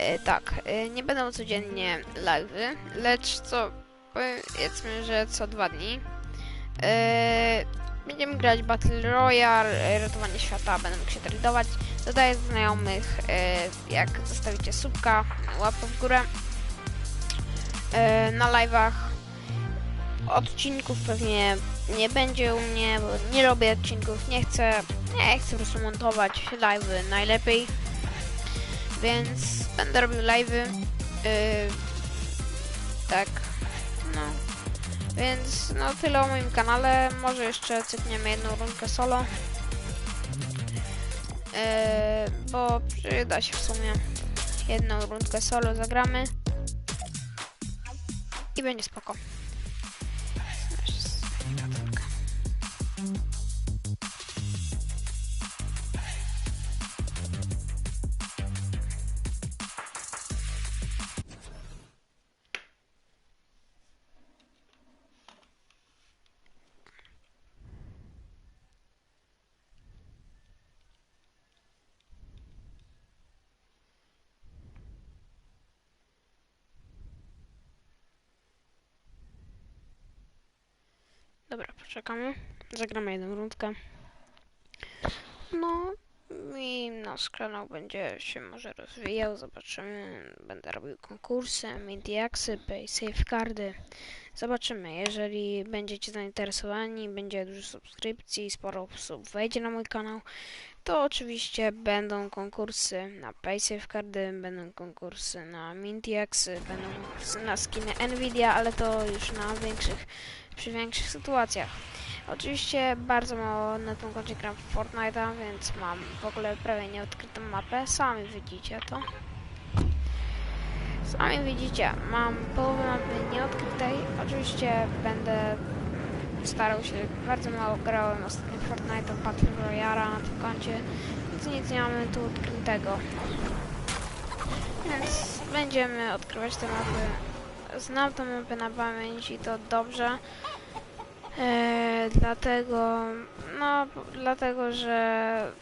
E, tak, e, nie będą codziennie live'y, lecz co powiedzmy, że co dwa dni. E, będziemy grać Battle Royale, ratowanie świata, będę się tradować. Dodaję znajomych, jak zostawicie subka, łapkę w górę na live'ach. Odcinków pewnie nie będzie u mnie, bo nie robię odcinków, nie chcę, nie chcę po prostu montować live'y najlepiej. Więc będę robił live'y. Yy, tak, no. Więc no tyle o moim kanale. Może jeszcze cypniemy jedną rundkę solo. Yy, bo przyda się w sumie jedną rundkę solo zagramy. I będzie spoko. Dobra, poczekamy. Zagramy jedną rundkę. No i nasz kanał będzie się może rozwijał, zobaczymy. Będę robił konkursy, Mediaxy, Pay Safecardy. Zobaczymy, jeżeli będziecie zainteresowani, będzie dużo subskrypcji, sporo osób wejdzie na mój kanał, to oczywiście będą konkursy na Pay Safecardy, będą konkursy na Mintiaxy, będą konkursy na skiny Nvidia, ale to już na większych przy większych sytuacjach. Oczywiście bardzo mało na tym koncie gram w Fortnite'a, więc mam w ogóle prawie nieodkrytą mapę. Sami widzicie to. Sami widzicie, mam połowę mapy nieodkrytej. Oczywiście będę starał się, bardzo mało grałem ostatnio w Battle Royale na tym koncie, więc nic nie mamy tu odkrytego. Więc będziemy odkrywać te mapy znam tą mapę na pamięć i to dobrze. E, dlatego, no, dlatego, że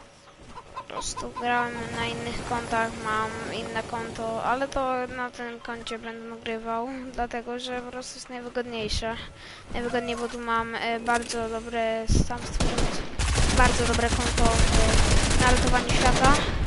prostu grałem na innych kontach, mam inne konto, ale to na tym koncie będę nagrywał, dlatego, że po prostu jest najwygodniejsze. Najwygodniej, bo tu mam e, bardzo dobre, sam bardzo dobre konto e, na ratowanie świata.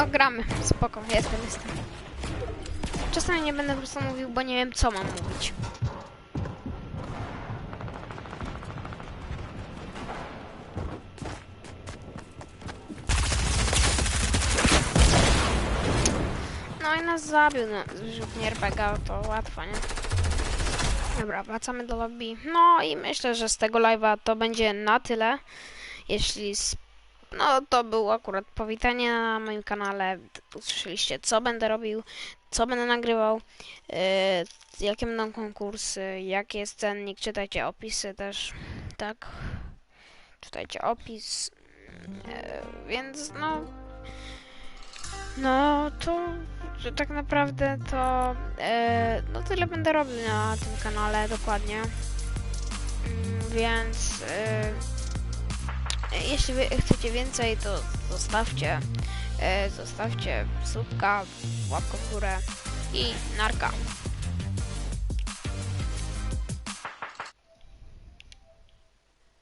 No gramy. Spoko, jestem, jestem. Czasami nie będę po prostu mówił, bo nie wiem co mam mówić. No i nas zabił, no, rzut nie RPGa, to łatwo, nie? Dobra, wracamy do lobby. No i myślę, że z tego live'a to będzie na tyle. Jeśli no, to było akurat powitanie na moim kanale. Usłyszeliście, co będę robił, co będę nagrywał, yy, jakie będą konkursy, jaki jest cennik. Czytajcie opisy też, tak. Czytajcie opis. Yy, więc, no. No, to, tak naprawdę to. Yy, no, tyle będę robił na tym kanale dokładnie. Mm, więc. Yy, jeśli chcecie więcej, to zostawcie, e, zostawcie subka, łapkę w górę i narka.